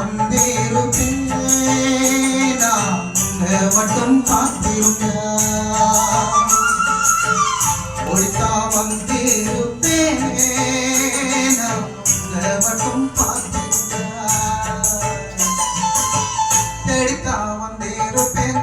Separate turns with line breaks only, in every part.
வந்தேருப்பேன்? நான் மட்டும் காத்திருப்பான் ஒழித்தா வந்தேருப்பேன்? நான் மட்டும் காத்திருப்பான் தேடித்தா வந்தேருப்பேன்?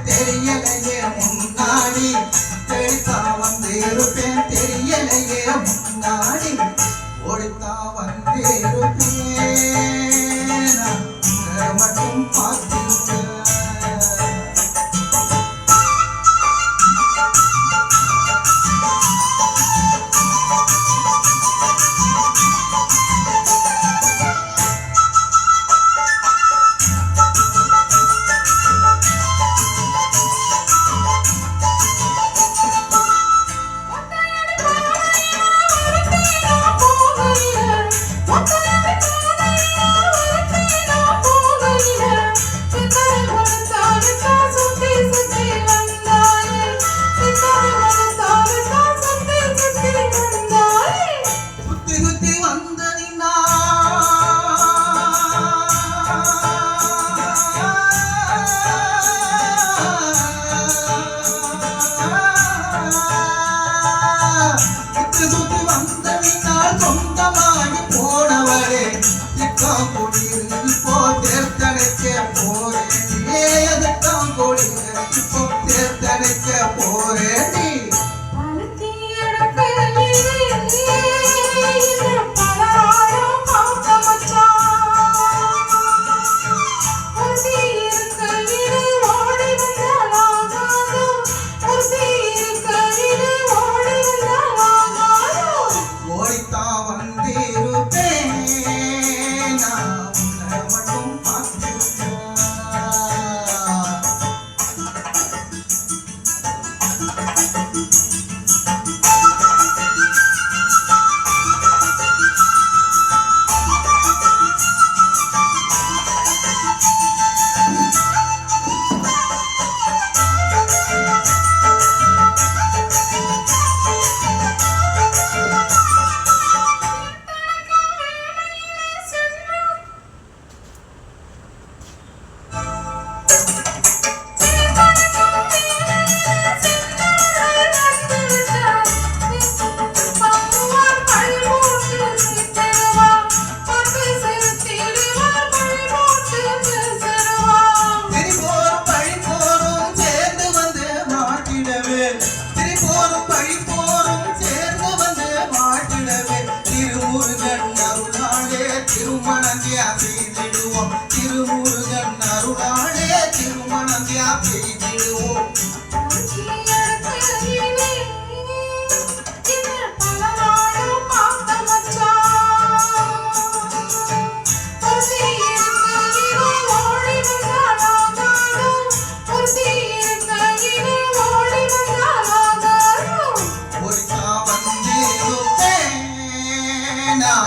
கொடியில் இப்போ போறேன். திருமணம் தியாபிடுவோம் திருமுருகன் அருளாளே திருமணம் தியாபிடுவோம்